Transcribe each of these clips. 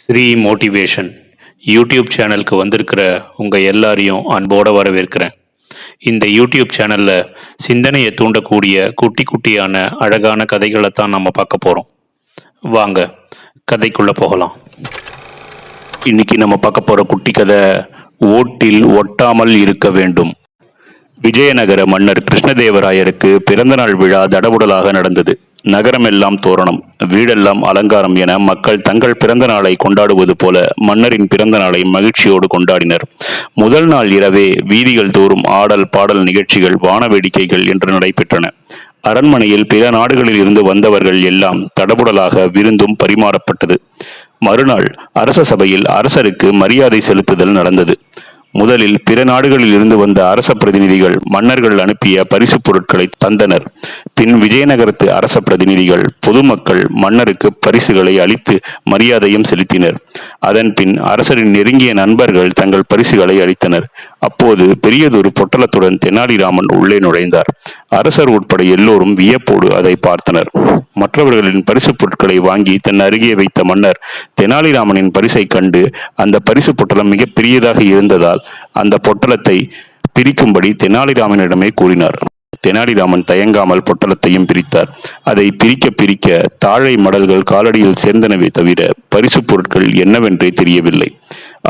Sri motivation YouTube சேனலுக்கு வந்திருக்கிற உங்கள் எல்லாரையும் அன்போடு வரவேற்கிறேன். இந்த யூடியூப் சேனலில் சிந்தனையை தூண்டக்கூடிய குட்டி குட்டியான அழகான கதைகளை தான் நம்ம பார்க்க போகிறோம் வாங்க கதைக்குள்ளே போகலாம். இன்னைக்கு நம்ம பார்க்க போகிற குட்டி கதை ஓட்டில் ஒட்டாமல் இருக்க வேண்டும். விஜயநகர மன்னர் கிருஷ்ணதேவராயருக்கு பிறந்தநாள் விழா தடபுடலாக நடந்தது. நகரமெல்லாம் தோரணம் வீடெல்லாம் அலங்காரம் என மக்கள் தங்கள் பிறந்த நாளை கொண்டாடுவது போல மன்னரின் பிறந்த நாளை மகிழ்ச்சியோடு கொண்டாடினர். முதல் நாள் இரவே வீதிகள் தோறும் ஆடல் பாடல் நிகழ்ச்சிகள் வான வேடிக்கைகள் என்று நடைபெற்றன. அரண்மனையில் பிற நாடுகளில் இருந்து வந்தவர்கள் எல்லாம் தடபுடலாக விருந்தும் பரிமாறப்பட்டது. மறுநாள் அரச சபையில் அரசருக்கு மரியாதை செலுத்துதல் நடந்தது. முதலில் பிற நாடுகளில் இருந்து வந்த அரச பிரதிநிதிகள் மன்னர்கள் அனுப்பிய பரிசுப் பொருட்களை தந்தனர். பின் விஜயநகரத்து அரச பிரதிநிதிகள் பொதுமக்கள் மன்னருக்கு பரிசுகளை அளித்து மரியாதையும் செலுத்தினர். அதன் பின் அரசரின் நெருங்கிய நண்பர்கள் தங்கள் பரிசுகளை அளித்தனர். அப்போது பெரியதொரு பொட்டலத்துடன் தெனாலிராமன் உள்ளே நுழைந்தார். அரசர் உட்பட எல்லோரும் வியப்போடு அதை பார்த்தனர். மற்றவர்களின் பரிசு பொருட்களை வாங்கி தன் அருகே வைத்த மன்னர் தெனாலிராமனின் பரிசை கண்டு அந்த பரிசு பொட்டலம் மிக பெரியதாக இருந்ததால் அந்த பொட்டலத்தை பிரிக்கும்படி தெனாலிராமனிடமே கூறினார். தெனாலிராமன் தயங்காமல் பொட்டலத்தையும் பிரித்தார். அதை பிரிக்க பிரிக்க தாழை மடல்கள் காலடியில் சேர்ந்தனவே தவிர பரிசு பொருட்கள் என்னவென்றே தெரியவில்லை.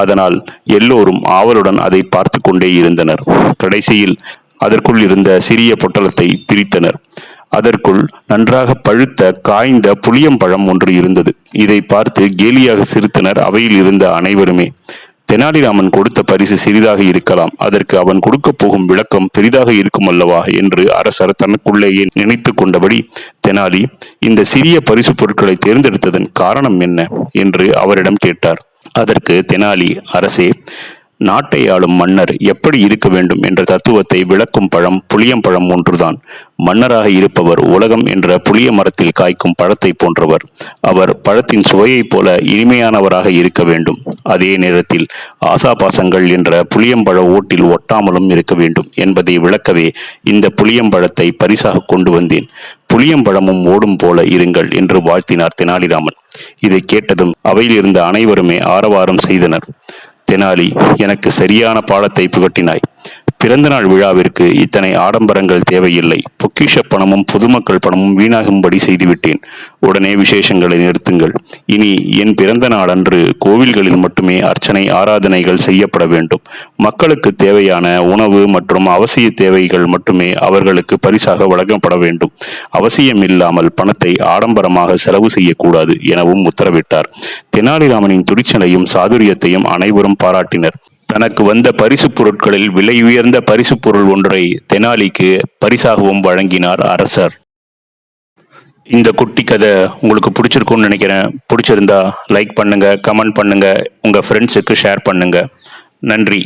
அதனால் எல்லோரும் ஆவலுடன் அதை பார்த்து கொண்டே இருந்தனர். கடைசியில் அதற்குள் இருந்த சிறிய பொட்டலத்தை பிரித்தனர். அதற்குள் நன்றாக பழுத்த காய்ந்த புளியம்பழம் ஒன்று இருந்தது. இதை பார்த்து கேலியாக சிரித்தனர் அவையில் இருந்த அனைவருமே. தெனாலிராமன் கொடுத்த பரிசு சிறிதாக இருக்கலாம். அதற்கு அவன் கொடுக்க போகும் விளக்கம் பெரிதாக இருக்கும் அல்லவா என்று அரசர் தனக்குள்ளேயே நினைத்து கொண்டபடி தெனாலி இந்த சிறிய பரிசு பொருட்களை தேர்ந்தெடுத்ததன் காரணம் என்ன? என்று அவரிடம் கேட்டார். அதற்கு தெனாலி அரசே நாட்டை ஆளும் மன்னர் எப்படி இருக்க வேண்டும் என்ற தத்துவத்தை விளக்கும் பழம் புளியம்பழம் ஒன்றுதான். மன்னராக இருப்பவர் உலகம் என்ற புளிய மரத்தில் காய்க்கும் பழத்தை போன்றவர். அவர் பழத்தின் சுவையைப் போல இனிமையானவராக இருக்க வேண்டும். அதே நேரத்தில் ஆசாபாசங்கள் என்ற புளியம்பழ ஓட்டில் ஒட்டாமலும் இருக்க வேண்டும் என்பதை விளக்கவே இந்த புளியம்பழத்தை பரிசாக கொண்டு வந்தேன். புளியம்பழமும் ஓடும் போல இருங்கள் என்று வாழ்த்தினார் தெனாலிராமன். இதை கேட்டதும் அவையில் இருந்த அனைவருமே ஆரவாரம் செய்தனர். தெனாலி எனக்கு சரியான பாடத்தை புகட்டினாய். பிறந்தநாள் விழாவிற்கு இத்தனை ஆடம்பரங்கள் தேவையில்லை. பொக்கிஷ பணமும் பொதுமக்கள் பணமும் வீணாகும்படி செய்துவிட்டேன். உடனே விசேஷங்களை நிறுத்துங்கள். இனி என் பிறந்த நாளன்று கோவில்களில் மட்டுமே அர்ச்சனை ஆராதனைகள் செய்யப்பட வேண்டும். மக்களுக்கு தேவையான உணவு மற்றும் அவசிய தேவைகள் மட்டுமே அவர்களுக்கு பரிசாக வழங்கப்பட வேண்டும். அவசியம் இல்லாமல் பணத்தை ஆடம்பரமாக செலவு செய்யக்கூடாது எனவும் உத்தரவிட்டார். தெனாலிராமனின் துடிச்சலையும் சாதுரியத்தையும் அனைவரும் பாராட்டினர். தனக்கு வந்த பரிசு பொருட்களில் விலை உயர்ந்த பரிசு பொருள் ஒன்றை தெனாலிக்கு பரிசாகவும் வழங்கினார் அரசர். இந்த குட்டி கதை உங்களுக்கு பிடிச்சிருக்கும்னு நினைக்கிறேன். பிடிச்சிருந்தா லைக் பண்ணுங்க கமெண்ட் பண்ணுங்க உங்க ஃப்ரெண்ட்ஸுக்கு ஷேர் பண்ணுங்க. நன்றி.